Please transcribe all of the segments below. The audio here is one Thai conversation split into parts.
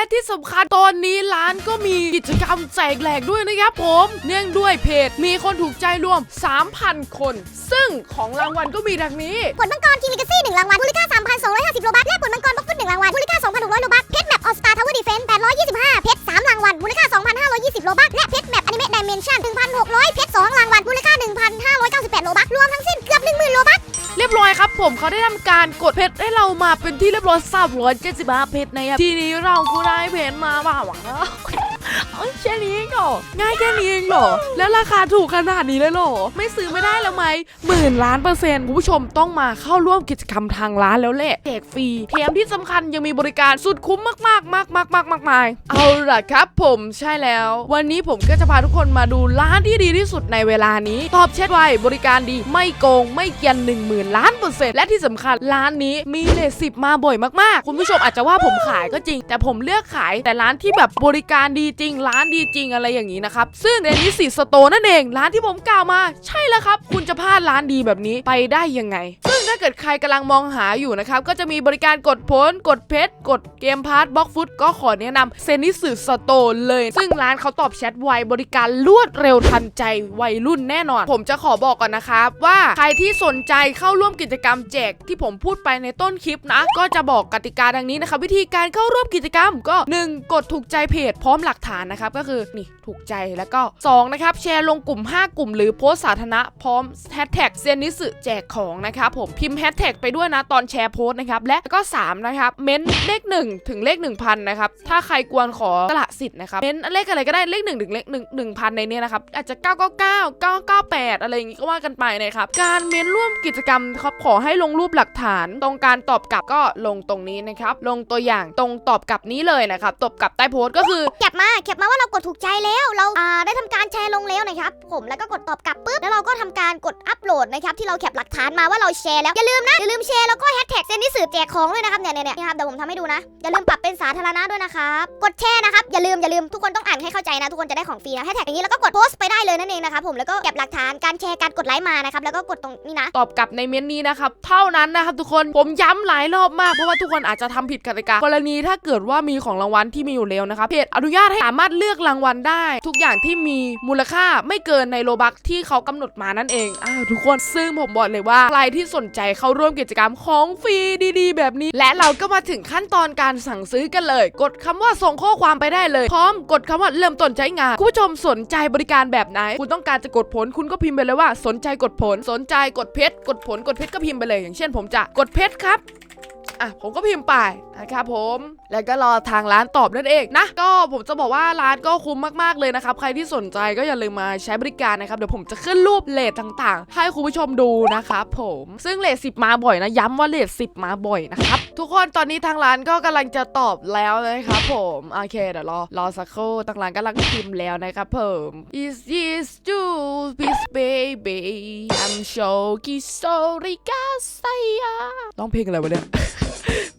และที่สำคัญตอนนี้ร้านก็มีกิจกรรมแจกแหลกด้วยนะครับผม เนื่องด้วยเพจมีคนถูกใจรวม 3,000 คน ซึ่งของรางวัลก็มีดังนี้ ผลมังกรคิงลิกาซี่งรางวัลมูลค่า 3,250 โลบัคและผลมังกรบ็อกฟุต1รางวัลมูลค่า 2,600 โลบัคเพชรแมปออสตาทาวเวอร์ดีเฟนส์825 เพชร3รางวัลมูลค่า 2,520 โลบัค เขาได้ทำการกดเพชรให้เรามาเป็นที่เรียบร้อย375เพชรนะครับทีนี้เราก็ได้เพชรมาบ้าหวังเอ้ยแค่นี้เองเหรอง่ายแค่นี้เองเหรอ แล้วราคาถูกขนาดนี้เลยเหรอ ไม่ซื้อไม่ได้แล้วไหมหมื่นล้านเปอร์เซ็นต์คุณผู้ชมต้องมาเข้าร่วมกิจกรรมทางร้านแล้วแหละแจกฟรีแถมที่สำคัญยังมีบริการสุดคุ้มมากๆมากมากมากมากมาย เอาล่ะครับผมใช่แล้ว วันนี้ผมก็จะพาทุกคนมาดูร้านที่ดีที่สุดในเวลานี้ ตอบแชทไวบริการดีไม่โกงไม่เกียน1 0,000ล้านเปอร์เซ็นต์และที่สำคัญร้านนี้มีเลทสิบมาบ่อยมากๆ คุณผู้ชมอาจจะว่าผมขายก็จริง แต่ผมเลือกขายแต่ร้านที่แบบบริการดีจริง ร้านดีจริงอะไรอย่างนี้นะครับ ซึ่งในนี้สีสโตนั่นเอง ร้านที่ผมกล่าวมา ใช่แล้วครับ คุณจะพลาดร้านดีแบบนี้ไปได้ยังไง เกิดใครกำลังมองหาอยู่นะครับ ก็จะมีบริการกดผลกดเพชรกดเกมพาร์ทบล็อกฟุตก็ขอแนะนำเซนิสึสโตเลย ซึ่งร้านเขาตอบแชทไวบริการรวดเร็วทันใจวัยรุ่นแน่นอน ผมจะขอบอกก่อนนะครับ ว่าใครที่สนใจเข้าร่วมกิจกรรมแจกที่ผมพูดไปในต้นคลิปนะ ก็จะบอกกติกาดังนี้นะครับ วิธีการเข้าร่วมกิจกรรมก็ 1 กดถูกใจเพจพร้อมหลักฐานนะครับก็คือนี่ถูกใจแล้วก็ 2 นะครับ แชร์ลงกลุ่ม 5 กลุ่ม หรือโพสต์สาธารณะพร้อมแฮชแท็กเซนิสึแจกของนะครับผมพิมพ์แฮชแท็กไปด้วยนะตอนแชร์โพสต์นะครับและก็ 3 นะครับ เม้นเลข 1 ถึงเลข 1,000 นะครับ ถ้าใครกวนขอสละสิทธิ์นะครับ เม้นเลขอะไรก็ได้เลข 1 ถึงเลข1 1,000 ในนี้นะครับ อาจจะ 999 998 อะไรอย่างงี้ก็ว่ากันไปนะครับ การเม้นร่วมกิจกรรมครับขอให้ลงรูปหลักฐานตรงการตอบกลับก็ลงตรงนี้นะครับ ลงตัวอย่างตรงตอบกลับนี้เลยนะครับตอบกลับใต้โพสต์ก็คือแคปมาแคปมาว่าเรากดถูกใจแล้วเราอ่าได้ทำการแชร์ลงแล้วนะครับผมแล้วก็กดตอบกลับปุ๊บแล้วเราก็ทำการกดอัปโหลดนะครับที่เราแคปหลักฐานมาว่าเราแชร์แล้วอย่าลืมนะอย่าลืมแชร์แล้วก็แฮชแท็กเซนนิสือแจกของด้วยนะครับเนี่ยเนี่ยเนี่ยนะครับเดี๋ยวผมทำให้ดูนะอย่าลืมปรับเป็นสาธารณะด้วยนะครับกดแชร์นะครับอย่าลืมอย่าลืมทุกคนต้องอ่านให้เข้าใจนะ ทุกคนจะได้ของฟรีนะแฮชแท็กอย่างนี้แล้วก็กดโพสต์ไปได้เลยนั่นเองนะครับผมแล้วก็เก็บหลักฐานการแชร์การกดไลค์มานะครับแล้วก็กดตรงนี้นะตอบกลับในเม้นนี้นะครับเท่านั้นนะครับทุกคนผมย้ำหลายรอบมากเพราะว่าทุกคนอาจจะทำผิดกติกากรณีถ้าเกิดว่ามีของรางวัลที่มีอยู่แล้วนะครับเพจอนุญาตให้สามารถเลือกรางวัลได้ ทุกอย่างที่มีมูลค่าไม่เกินในโลบักที่เขากำหนดมานั่นเองอ้าวทุกคนซึ่งผมบอกเลยว่าใครที่สนใจเข้าร่วมกิจกรรมของฟรีดีๆ แบบนี้ และเราก็มาถึงขั้นตอนการสั่งซื้อกันเลย กดคำว่าส่งข้อความไปได้เลย พร้อมกดคำว่าเริ่มต้นใช้งานคุณผู้ชมสนใจบริการแบบไหน คุณต้องการจะกดผล คุณก็พิมพ์ไปเลยว่า สนใจกดผล สนใจกดเพชรกดผลกดเพชรก็พิมพ์ไปเลย อย่างเช่น ผมจะกดเพชรครับ อะผมก็พิมพ์ไปนะครับผม แล้วก็รอทางร้านตอบนั่นเองนะ ก็ผมจะบอกว่าร้านก็คุ้มมากๆเลยนะครับ ใครที่สนใจก็อย่าลืมมาใช้บริการนะครับ เดี๋ยวผมจะขึ้นรูปเลทต่าง ๆ ให้คุณผู้ชมดูนะครับผม ซึ่งเลทสิบมาบ่อยนะ ย้ำว่าเลทสิบมาบ่อยนะครับ ทุกคนตอนนี้ทางร้านก็กำลังจะตอบแล้วนะครับผม โอเคเดี๋ยวรอรอสักครู่ทางร้านกำลังพิมพ์แล้วนะครับผม is this you please baby I'm so sorry กาไซยาร้องเพลงอะไรวะเนี่ย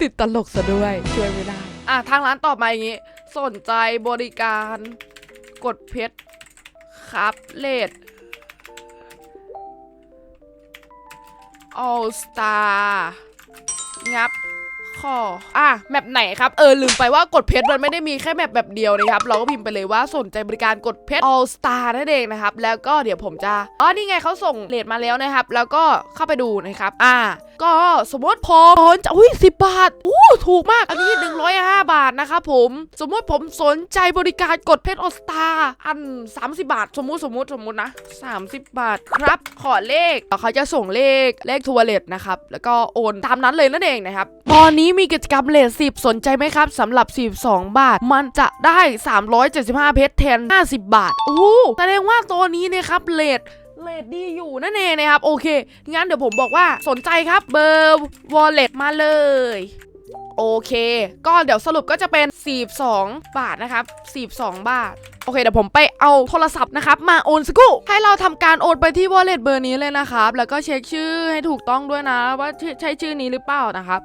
ติดตลกซะด้วยช่วยไม่ได้ อะทางร้านตอบมาอย่างงี้ สนใจบริการกดเพชรครับเลด All Star งับ ขออะแมปไหนครับ เออ ลืมไปว่ากดเพชรมันไม่ได้มีแค่แมปแบบเดียวนะครับ เราก็พิมพ์ไปเลยว่าสนใจบริการกดเพชร All Star นั่นเองนะครับ แล้วก็เดี๋ยวผมจะ อ๋อ นี่ไงเขาส่งเลทมาแล้วนะครับ แล้วก็เข้าไปดูนะครับ อ่า ก็สมมติผมสนจะอุ้ยสิบบาทอู้ถูกมาก อันนี้หนึ่งร้อยห้าบาทนะครับผม สมมติผมสนใจบริการกดเพชรออสตาอัน30บาท สมมติสมมติสมมตินะ30บาทครับ ขอเลขเขาจะส่งเลขเลขทัวร์เลทนะครับ แล้วก็โอนตามนั้นเลยนั่นเองนะครับ ตอนนี้นี้มีกิจกรรมเลท10สนใจไหมครับสำหรับ 42 บาท มันจะได้ 375 เพชรแทน 50 บาท โอ้แสดงว่าตัวนี้เนะครับเลทเลทดีอยู่นั่นเองนะครับ โอเค งั้นเดี๋ยวผมบอกว่าสนใจครับเบอร์วอลเล็ตมาเลย โอเค ก็เดี๋ยวสรุปก็จะเป็น 42 บาทนะครับ 42 บาทโอเคเดี๋ยวผมไปเอาโทรศัพท์นะครับมาโอนสกูให้เราทำการโอนไปที่ wallet เบอร์นี้เลยนะครับแล้วก็เช็คชื่อให้ถูกต้องด้วยนะ ว่าใช่ชื่อนี้หรือเปล่านะครับ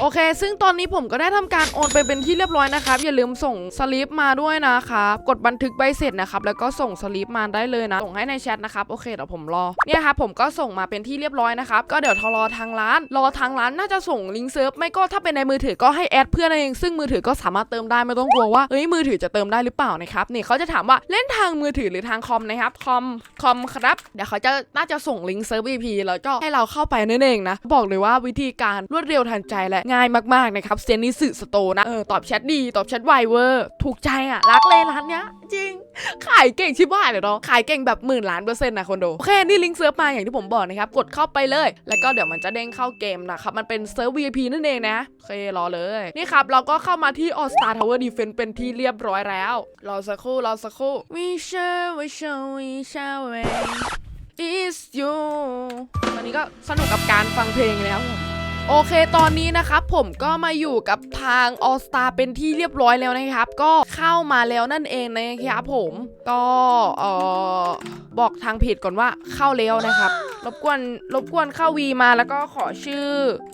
โอเค ซึ่งตอนนี้ผมก็ได้ทำการโอนไปเป็นที่เรียบร้อยนะครับอย่าลืมส่งสลิปมาด้วยนะครับกดบันทึกใบเสร็จนะครับแล้วก็ส่งสลิปมาได้เลยนะส่งให้ในแชทนะครับโอเคเดี๋ยวผมรอเนี่ยครับผมก็ส่งมาเป็นที่เรียบร้อยนะครับก็เดี๋ยวทอรอทางร้าน รอทางร้านน่าจะส่งลิงก์เซิร์ฟไม่ก็ถ้าเป็นในมือถือก็ให้แอดเพื่อนเองซึ่งมือถือก็สามารถเติมได้ไม่ต้องกลัวว่าเฮ้ยมือถือจะเติมได้หรือเปล่านะครับนี่เขาาจะถามว่าเล่นทางมือถือหรือทางคอมนะครับคอมคอมครับเดี๋ยวเขาจะน่าจะส่งลิงก์เซิร์ฟ VP แล้วก็ให้เราเข้าไปนั่นเองนะ บอกเลยว่าวิธีการรวดเร็วทันใจและง่ายมากๆนะครับเซนนิสึสโตนะเออตอบแชทดี ตอบแชทไวเวอร์ ถูกใจอะ รักเลยร้านเนี้ย จริง ขายเก่งชิบหายเลยเนาะขายเก่งแบบหมื่นล้านเปอร์เซ็นต์นะคนดูโอเคนี่ลิงก์เซิร์ฟมาอย่างที่ผมบอกนะครับกดเข้าไปเลย แล้วก็เดี๋ยวมันจะเด้งเข้าเกมนะครับมันเป็นเซิร์ฟ VIP นั่นเองนะโอเครอเลยนี่ครับเราก็เข้ามาที่ All Star Tower Defense เป็นที่เรียบร้อยแล้วรอสักครู่รอสักครู่ We shall we shall we shall we is you ตอนนี้ก็สนุกกับการฟังเพลงแล้วโอเคตอนนี้นะครับผมก็มาอยู่กับทาง All Star เป็นที่เรียบร้อยแล้วนะครับ ก็เข้ามาแล้วนั่นเองนะครับผมก็เออบอกทางเพจก่อนว่าเข้าแล้วนะครับ รบกวนรบกวนเข้า V มาแล้วก็ขอชื่อ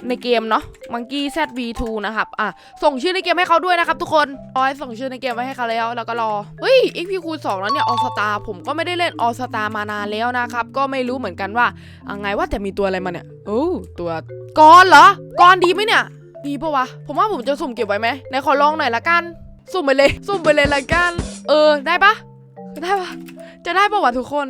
ในเกมเนาะ Monkey ZV2 นะครับอะส่งชื่อในเกมให้เขาด้วยนะครับ ทุกคนรอให้ส่งชื่อในเกมไว้ให้เขาแล้วแล้วก็รอเฮ้ย XP คูณ2แล้วเนี่ย All Star ผมก็ไม่ได้เล่น All Star มานานแล้วนะครับ ก็ไม่รู้เหมือนกันว่าอะไงว่าแต่มีตัวอะไรมาเนี่ยโอ้ตัวกอนเหรอกอนดีไหมเนี่ย ดีปะวะ ผมว่าผมจะสุ่มเก็บไว้ไหมไหนขอลองหน่อยละกัน สุ่มไปเลย สุ่มไปเลยละกัน เออได้ปะได้ปะจะได้ปะวะทุกคน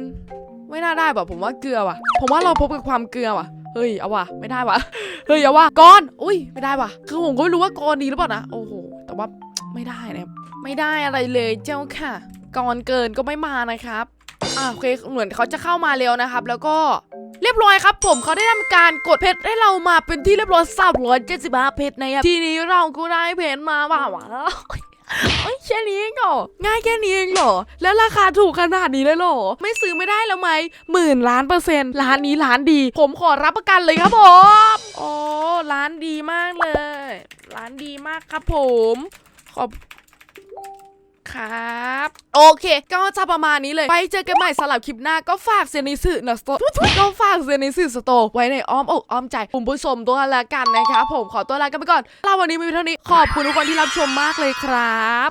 ไม่น่าได้ปะผมว่าเกลือว่ะ ผมว่าเราพบกับความเกลือว่ะเฮ้ยเอาว่ะไม่ได้ว่ะเฮ้ยเอาว่ะกอนอุ้ยไม่ได้ว่ะ คือผมก็ไม่รู้ว่ากอนดีหรือเปล่านะโอ้โหแต่ว่าไม่ได้นะไม่ได้อะไรเลยเจ้าค่ะกอนเกินก็ไม่มานะครับอ่าโอเคเหมือนเขาจะเข้ามาเร็วนะครับ แล้วก็เรียบร้อยครับ ผมเขาได้ทำการกดเพชรให้เรามาเป็นที่เรียบร้อย375เพชรนะครับทีนี้เราก็ได้เพชรมาว่าวะ เอ้ยแค่นี้เองเหรอง่ายแค่นี้เองเหรอ แล้วราคาถูกขนาดนี้เลยเหรอ ไม่ซื้อไม่ได้แล้วไหมหมื่นล้านเปอร์เซ็นต์ร้านนี้ร้านดี ผมขอรับประกันเลยครับผมโอ้ร้านดีมากเลย ร้านดีมากครับผม ขอบ ครับ โอเค ก็จะประมาณนี้เลย ไปเจอกันใหม่สำหรับคลิปหน้าก็ฝากเซนิสึนะสโตก็ฝากเซนิสึสโตไว้ในอ้อมอกอ้อมใจคุณผู้ชมตัวละกันนะครับผมขอตัวลากันไปก่อนลาวันนี้มีเท่านี้ขอบคุณทุกคนที่รับชมมากเลยครับ